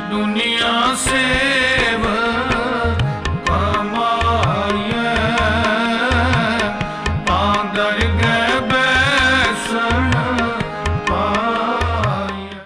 ਦੁਨੀਆ ਸੇਵ ਕਮਾਈਐ ਪਾਂਗਰ